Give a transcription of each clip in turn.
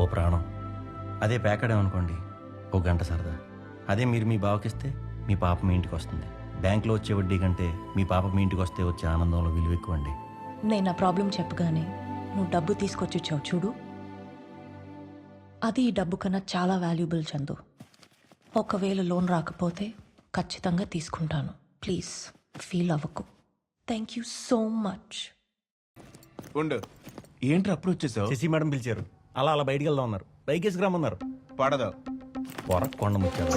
ఓ ప్రాణం. అదే ప్యాకెడ్ అనుకోండి ఓ గంట సరదా. అదే మీరు మీ బావకిస్తే మీ పాప మీ ఇంటికి వస్తుంది బ్యాంక్లో వచ్చే వడ్డీ కంటే మీ పాప మీ ఇంటికి వస్తే వచ్చే ఆనందంలో విలువ ఎక్కువ అండి నేను నా ప్రాబ్లం చెప్పగానే నువ్వు డబ్బు తీసుకొచ్చి ఇచ్చావు చూడు. అది ఈ డబ్బు కన్నా చాలా వాల్యుబుల్ చందు. ఒకవేళ లోన్ రాకపోతే ఖచ్చితంగా తీసుకుంటాను. ప్లీజ్ ఫీల్ అవ్వకు. Thank you so much. ఉండు. ఏంట్రా అప్పుడు వచ్చేసావు శశి మేడం పిలిచారు. అలా అలా బయటికి వెళ్దాం ఉన్నారు బైక్ వేసుకురామన్నారు పడదు. పొర కొండ ముచ్చారు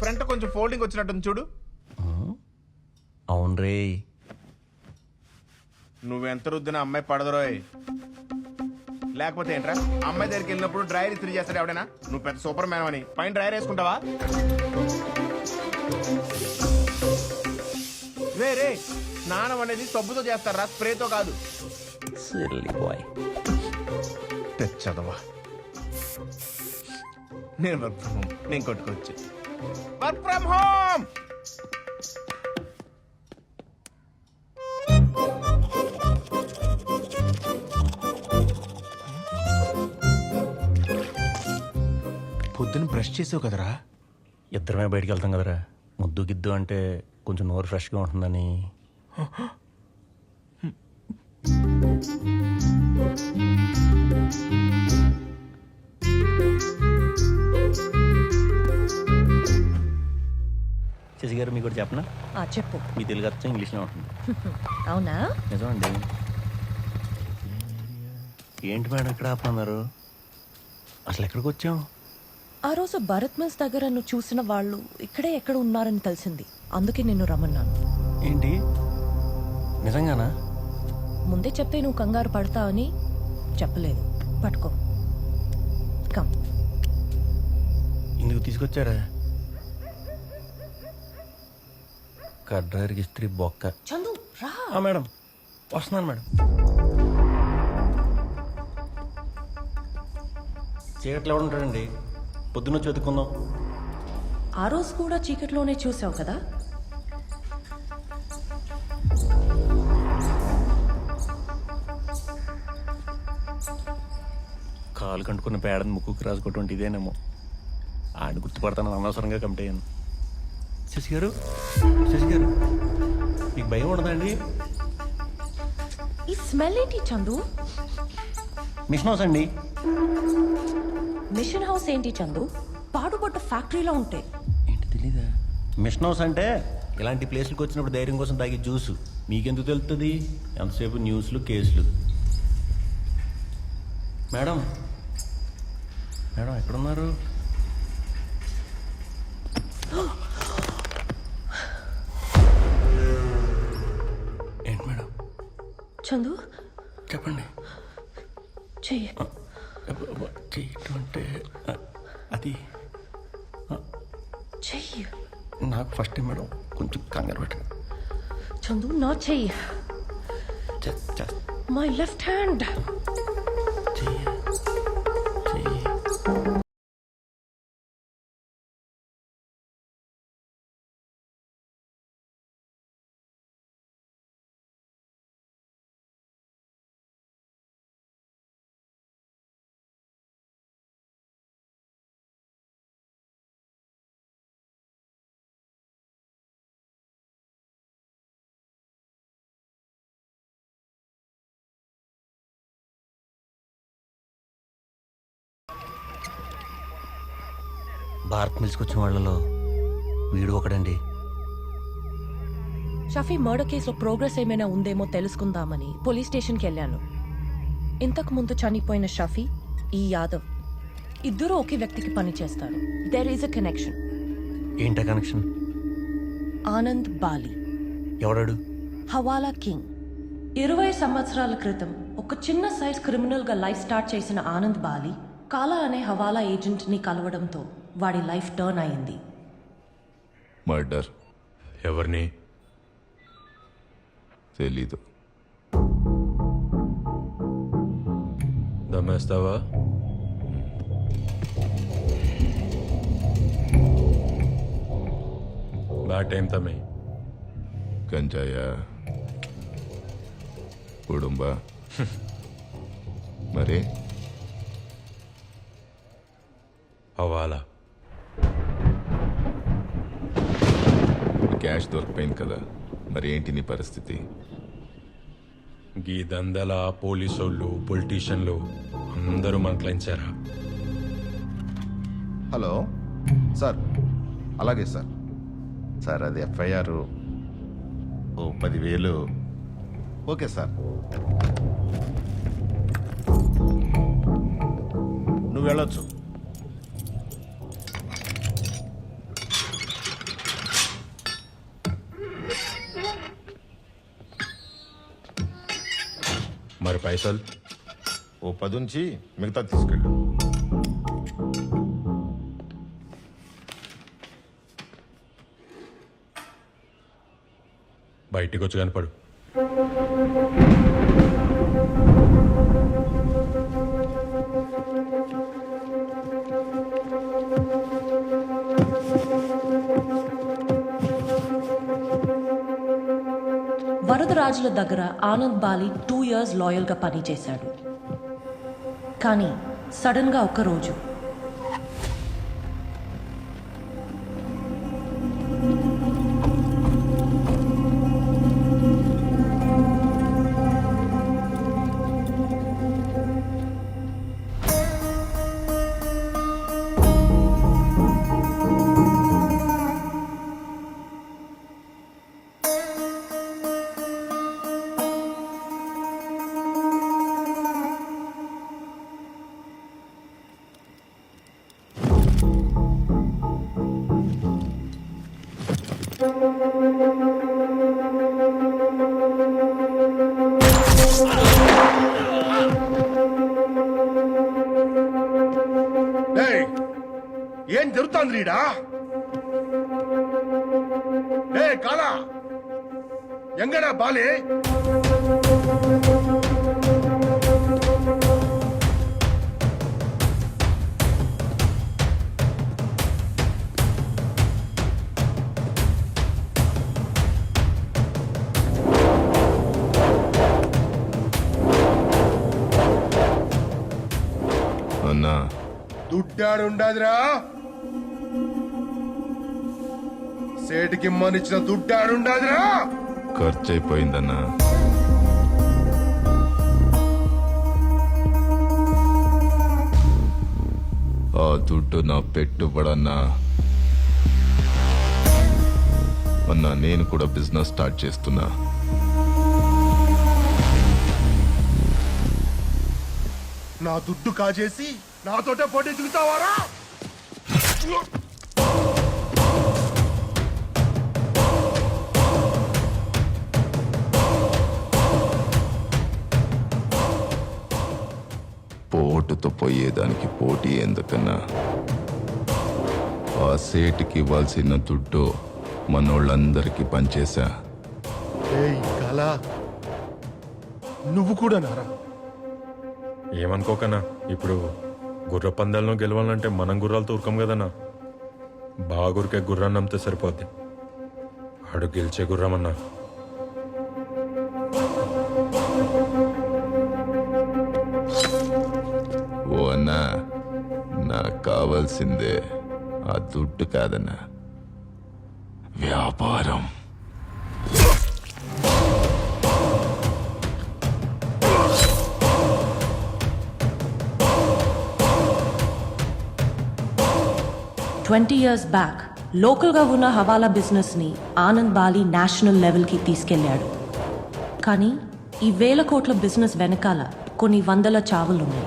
ఫ్రంట్ కొంచెం ఫోల్డింగ్ వచ్చినట్టుంది చూడు. రే నువ్వెంత రుద్దిన అమ్మాయి పడదురోయ్ లేకపోతే ఏంట్రా? అమ్మాయి దగ్గరికి వెళ్ళినప్పుడు డ్రైర్ ఇస్త్రీ చేస్తాడు ఎవడైనా? నువ్వు పెద్ద సూపర్ మ్యాన్ అని. పైన డ్రైర్ వేసుకుంటావా? రే రే స్నానం అనేది సబ్బుతో చేస్తారా? స్ప్రేతో కాదు. బాయ్ తెచ్చదవా నేను వర్క్ ఫ్రమ్ హోమ్ నేను కొట్టుకోవచ్చు వర్క్ ఫ్రమ్ హోమ్ బ్రష్ చేసావు కదరా? ఇద్దరమే బయటికి వెళ్తాం కదరా. ముద్దు గిద్దు అంటే కొంచెం నోరు ఫ్రెష్గా ఉంటుందని. శశి గారు మీకు కూడా చెప్పనా? ఆ, చెప్పు. మీ తెలుగు అర్థం ఇంగ్లీష్లో ఉంటుంది. అవునా? నిజమండి. ఏంటి మేడం ఇక్కడ ఆపమన్నారు అసలు ఎక్కడికి వచ్చాం ఆ రోజు భరత్ మిల్స్ దగ్గర నువ్వు చూసిన వాళ్ళు ఇక్కడే ఎక్కడ ఉన్నారని తెలిసింది. అందుకే నిన్ను రమ్మన్నాను. ఏంటి? నిజంగానా? ముందే చెప్తే నువ్వు కంగారు పడతావని చెప్పలేదు. పట్టుకో. కమ్. ఇందుకు తీసుకొచ్చారా? కడ్రారికి ఇస్త్రీ బొక్క. చందు రా. ఆ, మేడం. వస్తున్నాను మేడం. చీకట్లో ఎవడు ఉంటాడండి పొద్దున్న చదువుకుందాం. ఆ రోజు కూడా చీకట్లోనే చూసావు కదా? కాలు కంటుకున్న పేడని ముక్కుకు రాసుకోవటం ఇదేనేమో. ఆయన గుర్తుపడతాను అనవసరంగా కమిట్ అయ్యాను. శశి గారు శశి గారు మీకు భయం ఉండదండి ఈ స్మెల్ ఏంటి చందు? మిషన్ హౌస్ అండి. మిషన్ హౌస్ ఏంటి చందు? పాడుపడ్డ ఫ్యాక్టరీలో ఉంటాయి ఏంటి తెలీదా? మిషన్ హౌస్ అంటే? ఇలాంటి ప్లేస్లకు వచ్చినప్పుడు ధైర్యం కోసం తాగే జ్యూస్. మీకెందుకు తెలుస్తుంది ఎంతసేపు న్యూస్లు కేసులు? మేడం. మేడం ఎక్కడున్నారు? ఏంటి మేడం? చందు? చెప్పండి. చెయ్యి. చెయ్యి. నాకు ఫస్ట్ టైం మేడం కొంచెం కంగారు పెట్టండి చందు నా చెయ్యి. మై లెఫ్ట్ హ్యాండ్ చెయ్యి. భారత్ మిల్స్కి వచ్చిన వాళ్ళలో వీడు ఒకడండి. షఫీ మర్డర్ కేసులో ప్రోగ్రెస్ ఏమైనా ఉందేమో తెలుసుకుందామని పోలీస్ స్టేషన్కి వెళ్ళాను. ఇంతకు ముందు చనిపోయిన షఫీ ఈ యాదవ్ ఇద్దరు ఒకే వ్యక్తికి పని చేస్తారు. దెర్ ఈస్ అ కనెక్షన్ ఏంటా కనెక్షన్ ఆనంద్ బాలి. ఎవడాడు? హవాలా కింగ్. ఇరవై సంవత్సరాల క్రితం ఒక చిన్న సైజ్ క్రిమినల్గా లైఫ్ స్టార్ట్ చేసిన ఆనంద్ బాలి కాలా అనే హవాలా ఏజెంట్ని కలవడంతో వాడి లైఫ్ టర్న్ అయింది. మర్డర్. ఎవరిని? తెలీదు. దమ్మేస్తావా? బ్యాట్ టైం తమ్మి. గంజాయ. కుటుంబ మరి? హవాలా. క్యాష్ దొరికిపోయింది కదా. మరి ఏంటి నీ పరిస్థితి? గీ దందల పోలీసోళ్ళు పొలిటీషియన్లు అందరూ మన క్లయించారా హలో సార్. అలాగే సార్. సార్ అది ఎఫ్ఐఆర్. ఓ పదివేలు. Okay sir. నువ్వు వెళ్ళొచ్చు. పైసలు ఓ పదుంచి మిగతా తీసుకెళ్ళు. బయటికి వచ్చి కనపడు రాజుల దగ్గర ఆనంద్ బాలి టూ ఇయర్స్ లాయల్గా పనిచేశాడు. కానీ సడన్గా ఒకరోజు ఏం జరుగుతోంది రీడా ఏ కాలా ఎంగడా బాలే అన్నా దుడ్డాడుండాదిరా సేటికి ఇమ్మనిచ్చిన దుడ్డాడుండాదిరా. ఖర్చు అయిపోయిందన్నా ఆ దుడ్డు నా పెట్టుబడన్నా. అన్నా నేను కూడా బిజినెస్ స్టార్ట్ చేస్తున్నా. నా దుడ్డు కాజేసి నాతోటే పోటీ దిగుతావారా? పోయేదానికి పోటీ ఎందుకన్నా? ఆ సేటుకి ఇవ్వాల్సిన దుడ్డు మనోళ్ళందరికీ పనిచేశా ఏయ్ కాలా. నువ్వు కూడా నారా. ఏమనుకోకన్నా ఇప్పుడు గుర్ర పందాలను గెలవాలంటే మనం గుర్రాలతో ఉరకం కదన్నా? బాగురికే గుర్రాన్ని నమ్మితే సరిపోద్ది. ఆడు గెలిచే గుర్రం నాకు కావాల్సిందే. ఆ దుడ్డు కాదన్నా. వ్యాపారం. ట్వంటీ ఇయర్స్ బ్యాక్ లోకల్గా ఉన్న హవాలా బిజినెస్ని ఆనంద్ బాలి నేషనల్ లెవెల్కి తీసుకెళ్ళాడు. కానీ ఈ వేల కోట్ల బిజినెస్ వెనకాల కొన్ని వందల చావులున్నాయి.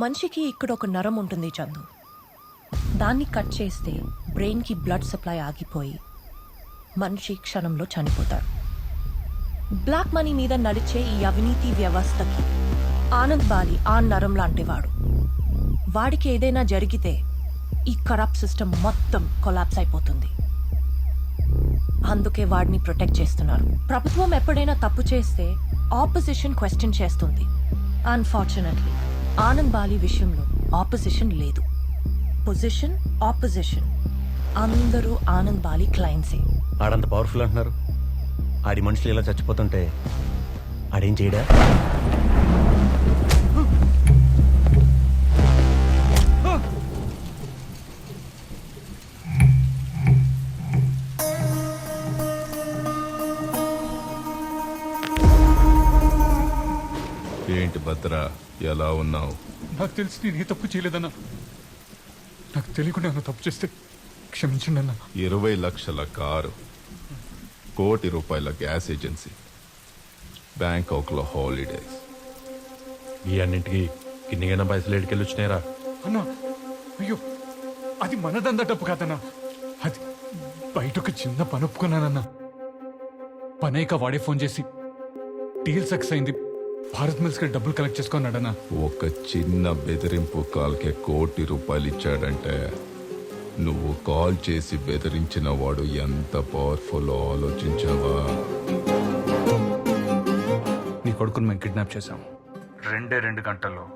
మనిషికి ఇక్కడ ఒక నరం ఉంటుంది చందు. దాన్ని కట్ చేస్తే బ్రెయిన్కి బ్లడ్ సప్లై ఆగిపోయి మనిషి క్షణంలో చనిపోతాడు. బ్లాక్ మనీ మీద నడిచే ఈ అవినీతి వ్యవస్థకి ఆనంద్ బాలి ఆ నరం లాంటివాడు. వాడికి ఏదైనా జరిగితే ఈ కరప్ట్ సిస్టమ్ మొత్తం కొలాప్స్ అయిపోతుంది. అందుకే వాడిని ప్రొటెక్ట్ చేస్తున్నారు. ప్రభుత్వం ఎప్పుడైనా తప్పు చేస్తే ఆపోజిషన్ క్వశ్చన్ చేస్తుంది. అన్ఫార్చునేట్లీ ఆనంద్ బాలి విషయంలో ఆపోజిషన్ లేదు. పొజిషన్ ఆపోజిషన్ అందరూ ఆనంద్ బాలి క్లయింట్సే ఆడంత పవర్ఫుల్ అంటున్నారు. ఆడి మనుషులు ఇలా చచ్చిపోతుంటే ఆడేం చేయడా? ఎలా ఉన్నావు? నాకు తెలిసి నేను ఏ తప్పు చేయలేదన్నా. నాకు తెలియకుండా ఏమైనా తప్పు చేస్తే క్షమించండి అన్న ఇరవై లక్షల కారు కోటి రూపాయల గ్యాస్ ఏజెన్సీ బ్యాంకాక్లో హాలిడేస్. ఈ అన్నింటికి కిన్నిగైనా పైసలు ఏడికెళ్ళి వచ్చినాయిరా అన్నా అయ్యో అది మనదందా డబ్బు కాదన్నా. అది బయట ఒక చిన్న పని ఒప్పుకున్నానన్నా. పనేక వాడే ఫోన్ చేసి డీల్ సక్సెస్ అయింది. భారత్ మిల్స్కి డబ్బులు కలెక్ట్ చేసుకున్నాడన్నా ఒక చిన్న బెదిరింపు కాల్కే కోటి రూపాయలు ఇచ్చాడంటే నువ్వు కాల్ చేసి బెదిరించిన వాడు ఎంత పవర్ఫుల్ ఆలోచించావా? నీ కొడుకుని మేము కిడ్నాప్ చేశాం. రెండే రెండు గంటల్లో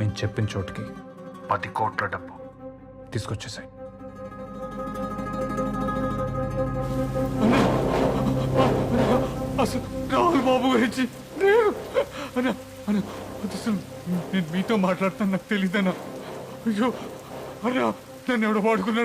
మేము చెప్పిన చోటుకి పది కోట్ల డబ్బు తీసుకొచ్చేసాయి అసలు రాహుల్ బాబు గురించి. నేను అన్నా అన్న అసలు నేను మీతో మాట్లాడతాను నాకు తెలియదన్నా అయ్యో అన్నా నన్ను ఎవడో వాడుకున్నాడు.